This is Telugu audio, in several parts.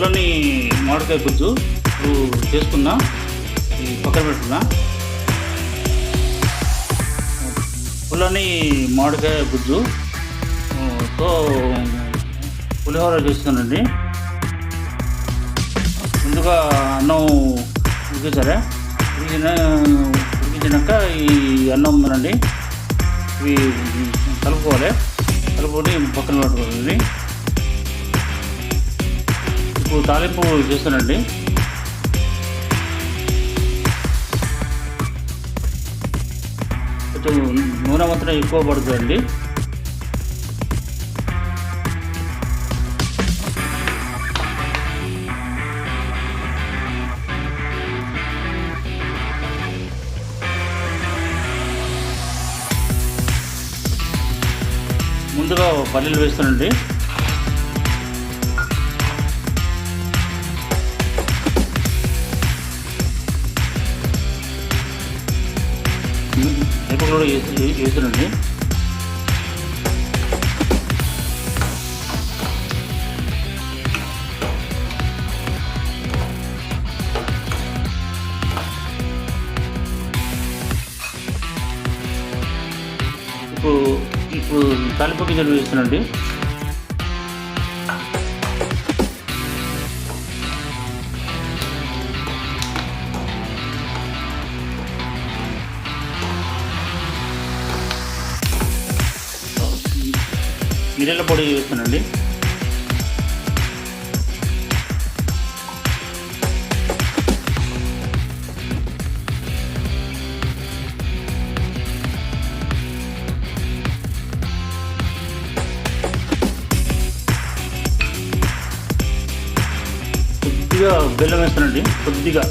పుల్లని మామిడికాయ గుజ్జు ఇప్పుడు చేసుకున్నా ఈ పక్కన పెట్టుకున్నా పుల్లని మామిడికాయ గుజ్జు. పులిహోర చేస్తానండి ముందుగా అన్నం ఉడికించారా? ఉడికిన ఉడికించినాక ఈ అన్నం ఉందండి. ఇవి కలుపుకోవాలి. కలుపుకొని పక్కన పెట్టుకోవాలి. ఇప్పుడు తాలింపు చేస్తానండి. కొంచెం నూనె మాత్రం ఎక్కువ పడుతుందండి. ముందుగా పల్లీలు వేస్తానండి. మిరపలు కూడా వేసి వేసానండి ఇప్పుడు ఇప్పుడు తాలింపు గింజలు వేస్తానండి మిరియాల పొడి వేస్తానండి. కొద్దిగా బెల్లం వేస్తానండి కొద్దిగా.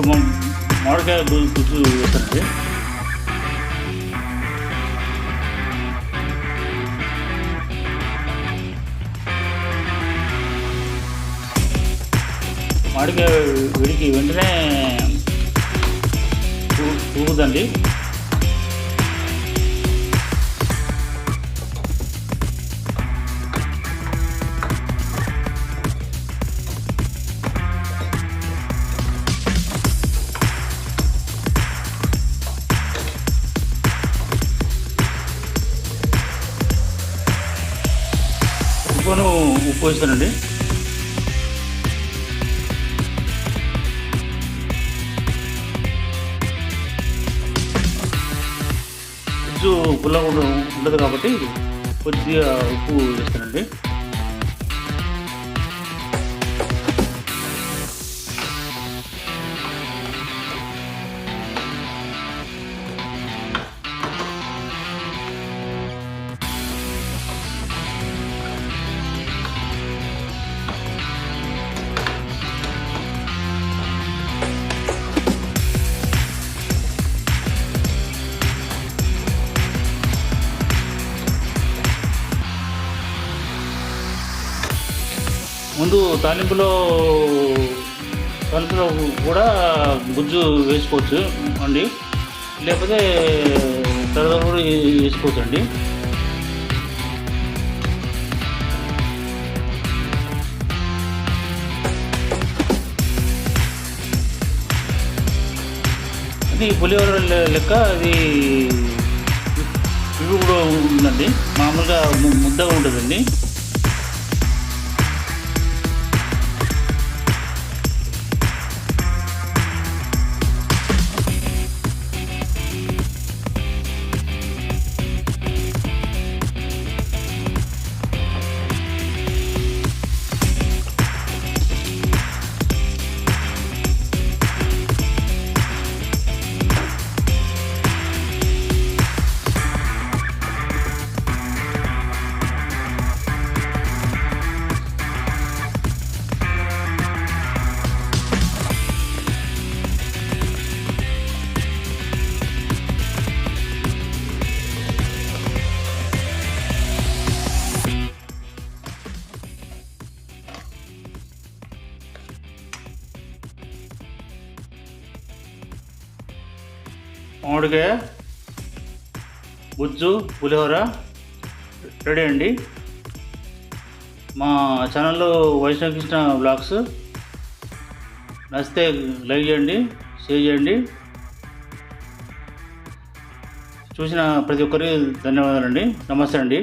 ఇప్పుడు మామిడికాయ గు- గుజ్జు వేస్తానండి మామిడికాయ విడికి వెంటనే తూ- తూగుదండి ఉప్పు వేస్తానండి. గుజ్జు ఉండదు కాబట్టి కొద్దిగా ఉప్పు వేస్తానండి. ముందు తాలింపులో తాలింపులో కూడా గుజ్జు వేసుకోవచ్చు అండి. లేకపోతే తర్వాత కూడా వేసుకోవచ్చు అండి అది పులిహోర లెక్క అది ఇవి కూడా ఉందండి. మామూలుగా ముద్దగా ఉంటుందండి. మామిడికాయ గుజ్జు పులిహోర రెడీ అండి. మా ఛానల్లో వైష్ణవ కృష్ణ బ్లాగ్స్. నచ్చితే లైక్ చేయండి షేర్ చేయండి. చూసిన ప్రతి ఒక్కరికి ధన్యవాదాలండి. నమస్తే అండి.